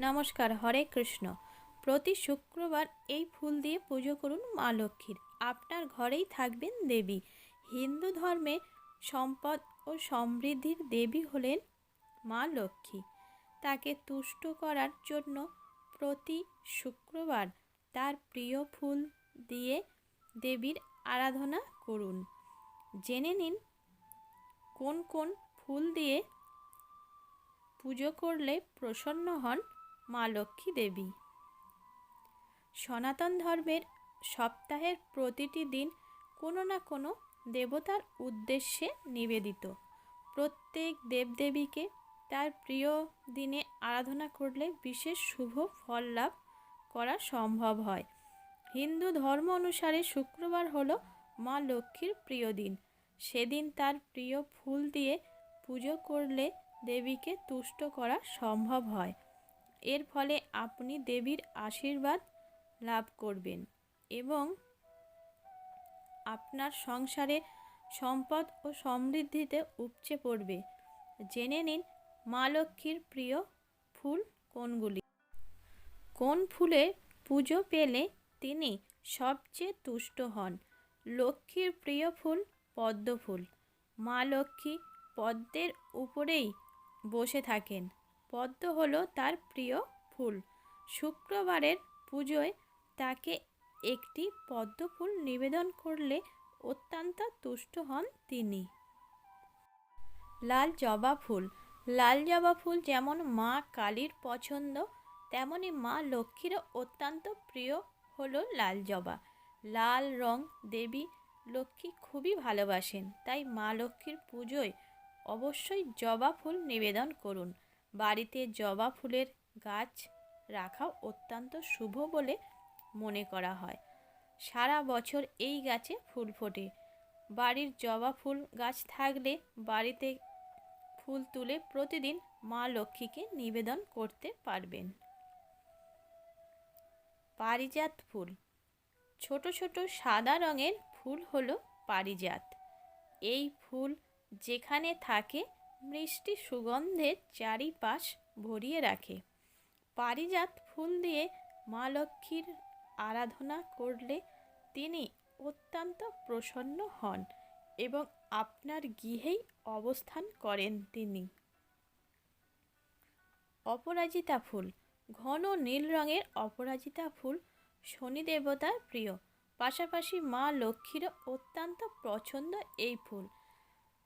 নমস্কার, হরে কৃষ্ণ। প্রতি শুক্রবার এই ফুল দিয়ে পুজো করুন মা লক্ষ্মীর। আপনার ঘরেই থাকবেন দেবী। হিন্দু ধর্মে সম্পদ ও সমৃদ্ধির দেবী হলেন মা লক্ষ্মী। তাকে তুষ্ট করার জন্য প্রতি শুক্রবার তার প্রিয় ফুল দিয়ে দেবীর আরাধনা করুন। জেনে নিন কোন কোন ফুল দিয়ে পুজো করলে প্রসন্ন হন। মা লক্ষ্মী দেবী। সনাতন ধর্মের সপ্তাহের প্রতিটি দিন কোনো না কোনো দেবতার উদ্দেশ্যে নিবেদিত। প্রত্যেক দেবদেবীকে তার প্রিয় দিনে আরাধনা করলে বিশেষ শুভ ফল লাভ করা সম্ভব হয়। হিন্দু ধর্ম অনুসারে শুক্রবার হলো মা লক্ষ্মীর প্রিয় দিন। সেদিন তার প্রিয় ফুল দিয়ে পুজো করলে দেবীকে তুষ্ট করা সম্ভব হয়। এর ফলে আপনি দেবীর আশীর্বাদ লাভ করবেন এবং আপনার সংসারে সম্পদ ও সমৃদ্ধিতে উপচে পড়বে। জেনে নিন মা লক্ষ্মীর প্রিয় ফুল কোনগুলি। কোন ফুলে পুজো পেলে তিনি সবচেয়ে তুষ্ট হন? লক্ষ্মীর প্রিয় ফুল পদ্ম ফুল মা লক্ষ্মী পদ্মের উপরেই বসে থাকেন। পদ্ম হলো তার প্রিয় ফুল। শুক্রবারের পুজোয় তাকে একটি পদ্ম ফুল নিবেদন করলে অত্যন্ত তুষ্ট হন তিনি। লাল জবা ফুল। লাল জবা ফুল যেমন মা কালীর পছন্দ, তেমনি মা লক্ষ্মীরও অত্যন্ত প্রিয় হলো লাল জবা। লাল রং দেবী লক্ষ্মী খুবই ভালোবাসেন, তাই মা লক্ষ্মীর পুজোয় অবশ্যই জবা ফুল নিবেদন করুন। বাড়িতে জবা ফুলের গাছ রাখা অত্যন্ত শুভ বলে মনে করা হয়। সারা বছর এই গাছে ফুল ফোটে। বাড়ির জবা ফুল গাছ থাকলে বাড়িতে ফুল তুলে প্রতিদিন মা লক্ষ্মীকে নিবেদন করতে পারবেন। পারিজাত ফুল। ছোট ছোট সাদা রঙের ফুল হলো পারিজাত। এই ফুল যেখানে থাকে মিষ্টি সুগন্ধের চারিপাশ ভরিয়ে রাখে। পারিজাত ফুল দিয়ে মা লক্ষ্মীর আরাধনা করলে তিনি অত্যন্ত প্রসন্ন হন এবং আপনার গৃহেই অবস্থান করেন তিনি। অপরাজিতা ফুল, ঘন নীল রঙের অপরাজিতা ফুল শনি দেবতার প্রিয়। পাশাপাশি মা লক্ষ্মীরও অত্যন্ত পছন্দ এই ফুল।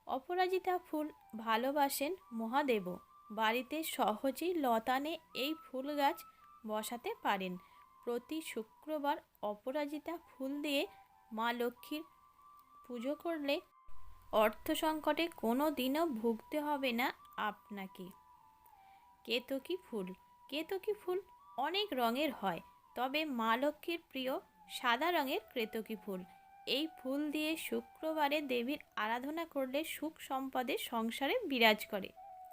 অপরাজিতা ফুল ভালোবাসেন মহাদেব বাড়িতে সহজেই লতানে এই ফুল গাছ বসাতে পারেন। প্রতি শুক্রবার অপরাজিতা ফুল দিয়ে মা লক্ষ্মীর পুজো করলে অর্থ সংকটে কোনো দিনও ভুগতে হবে না আপনাকে। কেতকী ফুল। কেতকী ফুল অনেক রঙের হয়, তবে মা লক্ষ্মীর প্রিয় সাদা রঙের কেতকী ফুল। এই ফুল দিয়ে শুক্রবারে দেবীর আরাধনা করলে সুখ সম্পদে সংসারে বিরাজ করে।